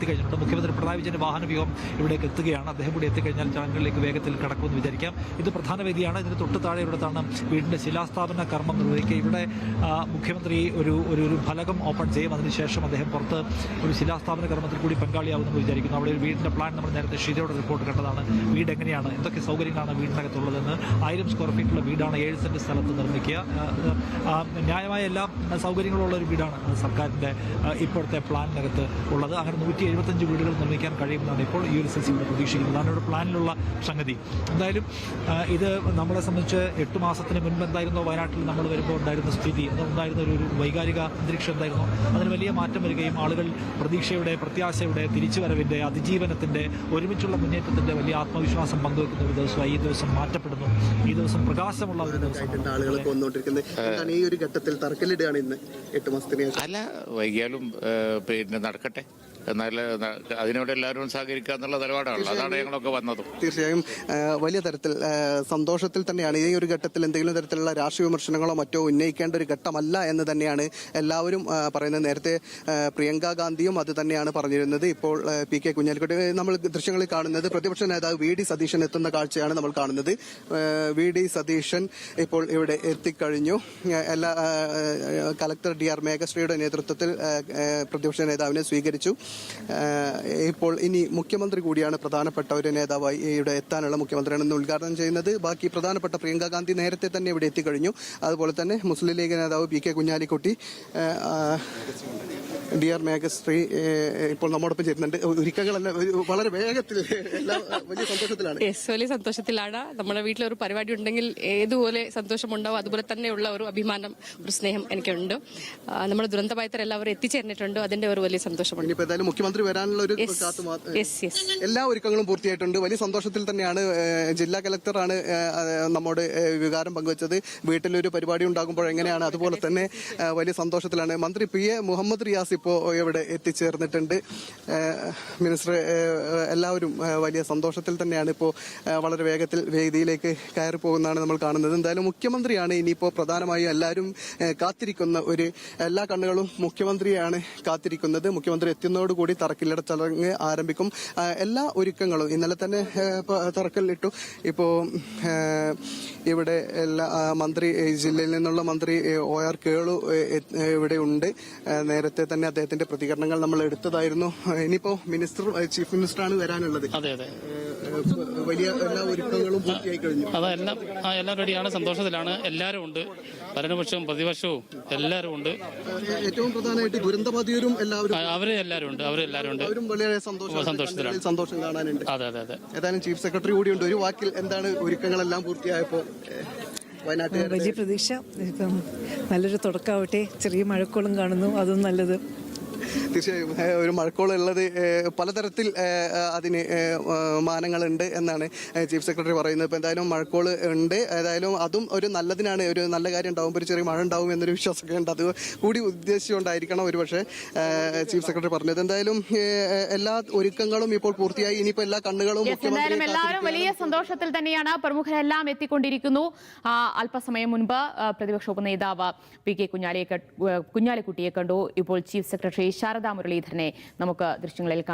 എത്തിക്കഴിഞ്ഞിട്ടുണ്ട്. മുഖ്യമന്ത്രി പിണറായി വിജയന്റെ വാഹന വ്യൂഹം ഇവിടേക്ക് എത്തുകയാണ്. അദ്ദേഹം കൂടി എത്തിക്കഴിഞ്ഞാൽ ചടങ്ങുകളിലേക്ക് വേഗത്തിൽ കടക്കുമെന്ന് വിചാരിക്കാം. ഇത് പ്രധാന വേദിയാണ്. ഇതിന് തൊട്ട് താഴെ വീടിന്റെ ശിലാസ്ഥാപന കർമ്മം നിർവഹിക്കുക. ഇവിടെ മുഖ്യമന്ത്രി ഒരു ഒരു ഒരു ഫലകം ഓപ്പൺ ചെയ്യും. അതിനുശേഷം അദ്ദേഹം പുറത്ത് ഒരു ശിലാസ്ഥാപന കർമ്മത്തിൽ കൂടി പങ്കാളിയാവുമെന്ന് വിചാരിക്കുന്നു. അവിടെ ഒരു വീടിന്റെ പ്ലാൻ നമ്മൾ നേരത്തെ ഷീജയുടെ റിപ്പോർട്ട് കണ്ടതാണ്. വീട് എങ്ങനെയാണ്? എന്തൊക്കെ സൗകര്യങ്ങളാണ് വീടിനകത്തുള്ളതെന്ന്? ആയിരം സ്ക്വയർ ഫീറ്റുള്ള വീടാണ് ഏഴ് സെന്റ് സ്ഥലത്ത് നിർമ്മിക്കുക. ന്യായമായ എല്ലാ സൗകര്യങ്ങളുള്ള ഒരു വീടാണ് സർക്കാരിന്റെ ഇപ്പോഴത്തെ പ്ലാനിനകത്ത് ഉള്ളത്. അങ്ങനെ നൂറ്റി എഴുപത്തഞ്ച് വീടുകൾ നിർമ്മിക്കാൻ കഴിയുമെന്നാണ് ഇപ്പോൾ യു എസ് എസ് ഇവിടെ പ്രതീക്ഷിക്കുന്നത്. അതാണ് ഇവിടെ പ്ലാനിലുള്ള സംഗതി. എന്തായാലും ഇത് നമ്മളെ സംബന്ധിച്ച് എട്ട് മാസത്തിന് മുൻപ് എന്തായിരുന്നോ വയനാട്ടിൽ നമ്മൾ വരുമ്പോൾ ഉണ്ടായിരുന്ന സ്ഥിതി. അന്ന് ഉണ്ടായിരുന്ന ഒരു വൈകാരിക അന്തരീക്ഷം എന്തായിരുന്നു? അതിന് വലിയ മാറ്റം വരികയും ആളുകൾ പ്രതീക്ഷയുടെ പ്രത്യാശയുടെ തിരിച്ചുവരവിന്റെ അതിജീവനത്തിന്റെ ഒരുമിച്ചുള്ള മുന്നേറ്റത്തിന്റെ വലിയ ആത്മവിശ്വാസം പങ്കുവെക്കുന്ന ഒരു ദിവസമായി ഈ ദിവസം മാറ്റപ്പെടുന്നു. ഈ ദിവസം പ്രകാശമുള്ള ഒരു ദിവസമാണ്. ആയിട്ടുണ്ട് ആളുകൾ കൊന്നുകൊണ്ടിരിക്കുന്നത് ഈ ഒരു ഘട്ടത്തിൽ തറക്കല്ലിടുകയാണ് ഇന്ന് എട്ട് മാസത്തിന് അല്ല വൈകിയാലും പിന്നെ നടക്കട്ടെ. എന്നാൽ അതിനോട് എല്ലാവരും സഹകരിക്കുക എന്നുള്ള നിലപാടാണല്ലോ. അതാണ് ഞങ്ങളൊക്കെ വന്നതും. തീർച്ചയായും വലിയ തരത്തിൽ സന്തോഷത്തിൽ തന്നെയാണ്. ഈ ഒരു ഘട്ടത്തിൽ എന്തെങ്കിലും തരത്തിലുള്ള രാഷ്ട്രീയ വിമർശനങ്ങളോ മറ്റോ ഉന്നയിക്കേണ്ട ഒരു ഘട്ടമല്ല എന്ന് തന്നെയാണ് എല്ലാവരും പറയുന്നത്. നേരത്തെ പ്രിയങ്ക ഗാന്ധിയും അത് തന്നെയാണ് പറഞ്ഞിരുന്നത്. ഇപ്പോൾ പി കെ കുഞ്ഞാലിക്കുട്ടി നമ്മൾ ദൃശ്യങ്ങളിൽ കാണുന്നത് പ്രതിപക്ഷ നേതാവ് വി ഡി സതീശൻ എത്തുന്ന കാഴ്ചയാണ് നമ്മൾ കാണുന്നത്. വി ഡി സതീശൻ ഇപ്പോൾ ഇവിടെ എത്തിക്കഴിഞ്ഞു. എല്ലാ കലക്ടർ ഡി ആർ മേഘശ്രീയുടെ നേതൃത്വത്തിൽ പ്രതിപക്ഷ നേതാവിനെ സ്വീകരിച്ചു. ഇപ്പോൾ ഇനി മുഖ്യമന്ത്രി കൂടിയാണ് പ്രധാനപ്പെട്ട ഒരു നേതാവായി ഇവിടെ എത്താനുള്ള മുഖ്യമന്ത്രിയാണ് ഇന്ന് ഉദ്ഘാടനം ചെയ്യുന്നത്. ബാക്കി പ്രധാനപ്പെട്ട പ്രിയങ്ക ഗാന്ധി നേരത്തെ തന്നെ ഇവിടെ എത്തിക്കഴിഞ്ഞു. അതുപോലെ തന്നെ മുസ്ലിം ലീഗ് നേതാവ് P K Kunhalikutty D R Meghashree ഇപ്പോൾ നമ്മോടൊപ്പം ചേരുന്നുണ്ട്. ഒരുക്കങ്ങളെല്ലാം വളരെ വേഗത്തിൽ എല്ലാം വലിയ സന്തോഷത്തിലാണ്. വലിയ സന്തോഷത്തിലാണ്. നമ്മുടെ വീട്ടിലൊരു പരിപാടി ഉണ്ടെങ്കിൽ ഏതുപോലെ സന്തോഷമുണ്ടാവും അതുപോലെ തന്നെയുള്ള ഒരു അഭിമാനം ഒരു സ്നേഹം എനിക്കുണ്ട്. നമ്മുടെ ദുരന്ത ഭയത്തർ എല്ലാവരും എത്തിച്ചേർന്നിട്ടുണ്ട്. അതിന്റെ ഒരു വലിയ സന്തോഷമുണ്ട്. ഇപ്പൊ ഏതായാലും മുഖ്യമന്ത്രി വരാനുള്ള ഒരു എല്ലാ ഒരുക്കങ്ങളും പൂർത്തിയായിട്ടുണ്ട്. വലിയ സന്തോഷത്തിൽ തന്നെയാണ് ജില്ലാ കലക്ടറാണ് നമ്മോട് വികാരം പങ്കുവച്ചത്. വീട്ടിലൊരു പരിപാടി ഉണ്ടാകുമ്പോൾ എങ്ങനെയാണ്? അതുപോലെ തന്നെ വലിയ സന്തോഷത്തിലാണ്. മന്ത്രി പി. എ. മുഹമ്മദ് റിയാസ് ഇപ്പോൾ ഇവിടെ എത്തിച്ചേർന്നിട്ടുണ്ട്. മിനിസ്റ്റർ എല്ലാവരും വലിയ സന്തോഷത്തിൽ തന്നെയാണ് ഇപ്പോൾ വളരെ വേഗത്തിൽ വേദിയിലേക്ക് കയറി പോകുന്നതാണ് നമ്മൾ കാണുന്നത്. എന്തായാലും മുഖ്യമന്ത്രിയാണ് ഇനിയിപ്പോൾ പ്രധാനമായും എല്ലാവരും കാത്തിരിക്കുന്ന ഒരു എല്ലാ കണ്ണുകളും മുഖ്യമന്ത്രിയാണ് കാത്തിരിക്കുന്നത്. മുഖ്യമന്ത്രി എത്തുന്നതോടുകൂടി തറക്കല്ലിട ചടങ്ങ് ആരംഭിക്കും. എല്ലാ ഒരുക്കങ്ങളും ഇന്നലെ തന്നെ തറക്കല്ലിട്ടു. ഇപ്പോ ഇവിടെ എല്ലാ മന്ത്രി ജില്ലയിൽ നിന്നുള്ള മന്ത്രി ഒ ആർ കേളു ഇവിടെ ഉണ്ട്. നേരത്തെ തന്നെ അദ്ദേഹത്തിന്റെ പ്രതികരണങ്ങൾ നമ്മൾ എടുത്തതായിരുന്നു. ഇനിയിപ്പോ മിനിസ്റ്റർ ചീഫ് മിനിസ്റ്ററാണ് വരാനുള്ളത്. അതെ അതെ. വലിയ എല്ലാ ഒരുക്കങ്ങളും പൂർത്തിയായി കഴിഞ്ഞു അതെല്ലാം എല്ലാം റെഡിയാണ് സന്തോഷത്തിലാണ്. എല്ലാവരും ഉണ്ട്. ഭരണപക്ഷവും പ്രതിപക്ഷവും എല്ലാവരും ഉണ്ട്. ഏറ്റവും പ്രധാനമായിട്ട് ദുരന്തബാധിതരും എല്ലാവരും അവരെ എല്ലാവരും ഉണ്ട് അവരെ എല്ലാവരും ഉണ്ട്. അവരും വളരെ സന്തോഷത്തിലാണ്. സന്തോഷം കാണാനുണ്ട്. അതെ അതെ അതെ. ഏതായാലും ചീഫ് സെക്രട്ടറി കൂടിയുണ്ട് ഒരു വാക്കിൽ എന്താണ് ഒരുക്കങ്ങളെല്ലാം പൂർത്തിയായപ്പോ ഏഹ്, വയനാട്ടുകാരുടെ വലിയ പ്രതീക്ഷ. നല്ലൊരു തുടക്കമാവട്ടെ. ചെറിയ മഴക്കോളും കാണുന്നു. അതും നല്ലത്. തീർച്ചയായും ഒരു മഴക്കോളുള്ളത് പലതരത്തിൽ അതിന് മാനങ്ങളുണ്ട് എന്നാണ് ചീഫ് സെക്രട്ടറി പറയുന്നത്. ഇപ്പോൾ എന്തായാലും മഴക്കോൾ ഉണ്ട്. ഏതായാലും അതും ഒരു നല്ലതിനാണ്. ഒരു നല്ല കാര്യം ഉണ്ടാവും ഒരു ചെറിയ മഴ ഉണ്ടാവും എന്നൊരു വിശ്വാസമൊക്കെ ഉണ്ട്. അത് കൂടി ഉദ്ദേശിച്ചുകൊണ്ടായിരിക്കണം ഒരു പക്ഷേ ചീഫ് സെക്രട്ടറി പറഞ്ഞത്. എന്തായാലും എല്ലാ ഒരുക്കങ്ങളും ഇപ്പോൾ പൂർത്തിയായി. ഇനിയിപ്പോൾ എല്ലാ കണ്ണുകളും എന്തായാലും എല്ലാവരും വലിയ സന്തോഷത്തിൽ തന്നെയാണ് പ്രമുഖരെല്ലാം എത്തിക്കൊണ്ടിരിക്കുന്നു. അല്പസമയം മുൻപ് പ്രതിപക്ഷ ഉപനേതാവ് പി കെ കുഞ്ഞാലിയെ കുഞ്ഞാലിക്കുട്ടിയെ കണ്ടു. ഇപ്പോൾ ചീഫ് സെക്രട്ടറി ശാരദാ മുരളീധരനെ നമുക്ക് ദൃശ്യങ്ങളിൽ കാണാം.